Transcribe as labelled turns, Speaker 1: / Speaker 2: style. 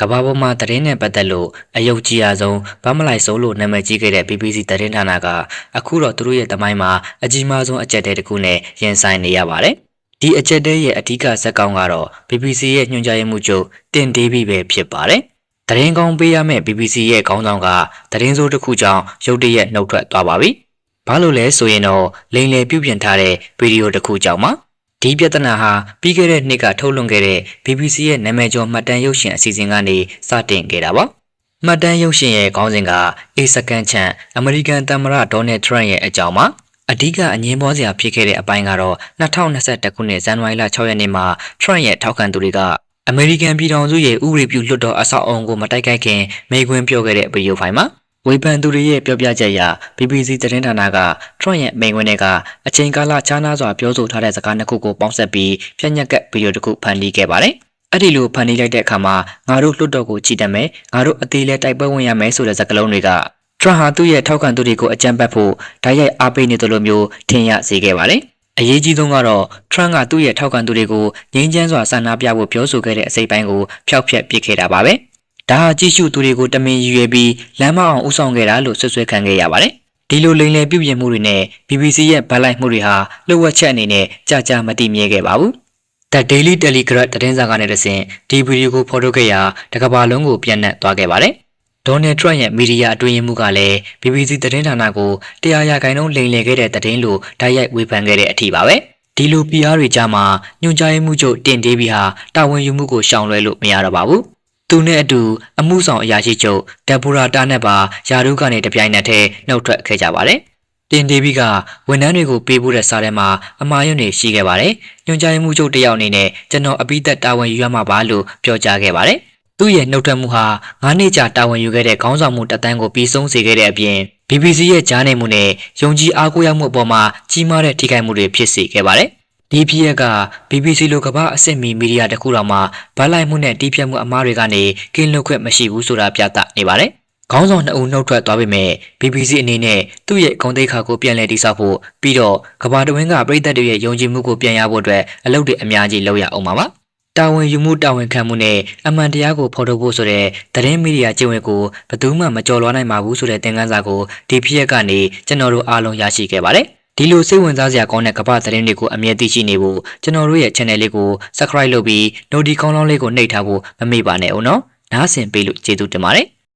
Speaker 1: ကမ္ဘာပေါ်မှာသတင်းနဲ့ပတ်သက်လို့အယုတ်ကြီးအဆုံးဗမလိုက်ဆုံးလို့နာမည်ကြီးခဲ့တဲ့ BBC သတင်းဌာနကအခုတော့သူတို့ရဲ့တမိုင်းမှာအကြီးမားဆုံးအကြက်တဲတစ်ခုနဲ့ရင်ဆိုင်နေရပါတယ်။ဒီအကြက်တဲရဲ့အဓိကဇက်ကောင်ကတော့ BBC ရဲ့ညွှန်ကြားရေးမှူးချုပ်တင်ဒေးဘီပဲဖြစ်ပါတယ်။သတင်းကောင်းပေးရမယ့် BBC ရဲ့ခေါင်းဆောင်ကသတင်းစိုးတစ်ခုကြောင့်ရုတ်တရက်နှုတ်ထွက်သွားပါပြီ။ဘာလို့လဲဆိုရင်တော့လိန်လေပြုတ်ပြင်ထားတဲ့ဗီဒီယိုတစ်ခုကြောင့်ပါ။ ဒီပြဿနာဟာပြီးခဲ့တဲ့နှစ်ကထုတ်လွှင့်ခဲ့တဲ့ BBC ရဲ့နာမည်ကျော်မှတ်တမ်းရုပ်ရှင်အစီအစဉ်ကနေစတင်ခဲ့တာပါ။မှတ်တမ်းရုပ်ရှင်ရဲ့ခေါင်းစဉ်က A Second Chance အမေရိကန်သမ္မတဒေါ်နယ်ထရန့်ရဲ့အကြောင်းပါ။အဓိကအငင်းပွားစရာဖြစ်ခဲ့တဲ့အပိုင်းကတော့2021ခုနှစ်ဇန်နဝါရီလ6ရက်နေ့မှာထရန့်ရဲ့ထောက်ခံသူတွေကအမေရိကန်ပြည်ထောင်စုရဲ့ဥပဒေပြုလွှတ်တော်အဆောက်အအုံကိုမတိုက်ခိုက်ခင်မိခွန်းပြောခဲ့တဲ့ဗီဒီယိုဖိုင်မှာ ဝေဖန်သူတွေရဲ့ပြောပြချက်အရ BBC သတင်းဌာနကထရန့်ရဲ့မိန့်ခွန်းတွေကအချိန်ကာလခြားနားစွာပြောဆိုထားတဲ့စကားနှစ်ခုကိုပေါင်းစပ်ပြီးဖြန့်ညက်ကပ်ဗီဒီယိုတစ်ခုဖန်တီးခဲ့ပါတယ်။အဲ့ဒီလိုဖန်တီးလိုက်တဲ့အခါမှာငါတို့လွတ်တော်ကိုချီတက်မယ်ငါတို့အသေးလဲတိုက်ပွဲဝင်ရမယ်ဆိုတဲ့စကားလုံးတွေကထရန့်ဟာသူ့ရဲ့ထောက်ခံသူတွေကိုအကြံပတ်ဖို့ဓာတ်ရိုက်အားပေးနေတယ်လို့မျိုးထင်ရစေခဲ့ပါတယ်။အရေးကြီးဆုံးကတော့ထရန့်ကသူ့ရဲ့ထောက်ခံသူတွေကိုငြိမ်းချမ်းစွာဆန္ဒပြဖို့ပြောဆိုခဲ့တဲ့အစိပ်ပိုင်းကိုဖျောက်ဖျက်ပစ်ခဲ့တာပါပဲ။ ဒါဟာကြည့်ရှုသူတွေကိုတမင်ရည်ရွယ်ပြီးလမ်းမအောင်ဥဆောင်ခဲ့တာလို့ဆွဆွဲခံခဲ့ရပါတယ်။ဒီလိုလိမ်လည်ပြုပြင်မှုတွေနဲ့ BBC ရဲ့ဗတ်လိုက်မှုတွေဟာလှုပ်ဝက်ချက်အနေနဲ့ကြာကြာမတည်မြဲခဲ့ပါဘူး။ The Daily Telegraph သတင်းစာကနေတဆင့်ဒီဗီဒီယိုကိုဖော်ထုတ်ခဲ့ရာတကဘာလုံးကိုပြန့်နှံ့သွားခဲ့ပါတယ်။ဒေါ်နယ်ထရန့်ရဲ့မီဒီယာအတွင်းရေးမှူးကလည်း BBC သတင်းဌာနကိုတရားရဂိုင်လုံးလိမ်လည်ခဲ့တဲ့သတင်းလို့တိုက်ရိုက်ဝေဖန်ခဲ့တဲ့အထိပါပဲ။ဒီလို PR တွေကြားမှာညွှန်ကြားရေးမှူးချုပ်တင်ဒေးဘီဟာတာဝန်ယူမှုကိုရှောင်လွှဲလို့မရတော့ပါဘူး။ သူနဲ့အတူအမှုဆောင်အရာရှိချုပ်ဒက်ဘူရာတာနဲ့ပါယာရုကနေတပြိုင်နက်တည်းနှုတ်ထွက်ခဲ့ကြပါတယ်။တင်ဒေးဘီကဝန်ထမ်းတွေကိုပေးဖို့တဲ့စာထဲမှာအမှားယွင်းတွေရှိခဲ့ပါတယ်။ညွှန်ကြားရေးမှူးချုပ်တယောက်အနေနဲ့ကျွန်တော်အပိသက်တာဝန်ယူရမှာပါလို့ပြောကြားခဲ့ပါတယ်။သူ့ရဲ့နှုတ်ထွက်မှုဟာ9နှစ်ကြာတာဝန်ယူခဲ့တဲ့ခေါင်းဆောင်မှုတက်တန်းကိုပြီးဆုံးစေခဲ့တဲ့အပြင် BBC ရဲ့ကြားနေမှုနဲ့ယုံကြည်အားကိုးရမှုအပေါ်မှာကြီးမားတဲ့ထိခိုက်မှုတွေဖြစ်စေခဲ့ပါတယ်။ ဒီဖြစ်ရက်က BBC လိုကမ္ဘာအဆင့်မီမီဒီယာတစ်ခုတော်မှာဗတ်လိုက်မှုနဲ့တီးဖြတ်မှုအမှားတွေကနေကင်းလွတ်ခွင့်မရှိဘူးဆိုတာပြသနေပါတယ်။ခေါင်းဆောင်နှစ်ဦးနှုတ်ထွက်သွားပေမဲ့ BBC အနေနဲ့သူ့ရဲ့ဂုဏ်သိက္ခာကိုပြန်လည်တည်ဆောက်ဖို့ပြီးတော့ကမ္ဘာတဝင်းကပြည်သက်တွေရဲ့ယုံကြည်မှုကိုပြန်ရဖို့အတွက်အလုပ်တွေအများကြီးလုပ်ရအောင်ပါပါ။တာဝန်ယူမှုတာဝန်ခံမှုနဲ့အမှန်တရားကိုဖော်ထုတ်ဖို့ဆိုတဲ့သတင်းမီဒီယာကျင့်ဝတ်ကိုဘယ်သူမှမကြော်လွှားနိုင်ပါဘူးဆိုတဲ့သင်ခန်းစာကိုဒီဖြစ်ရက်ကနေကျွန်တော်တို့အားလုံးရရှိခဲ့ပါတယ်။ ဒီလိုစိတ်ဝင်စားစရာကောင်းတဲ့ကမ္ဘာသတင်းတွေကိုအမြဲသိရှိနေဖို့ကျွန်တော်တို့ရဲ့ channel လေးကို subscribe လုပ်ပြီး notification ကောင်းလေးကိုနှိပ်ထားဖို့မမေ့ပါနဲ့ဦးနော်။နားဆင်ပေးလို့ကျေးဇူးတင်ပါတယ်။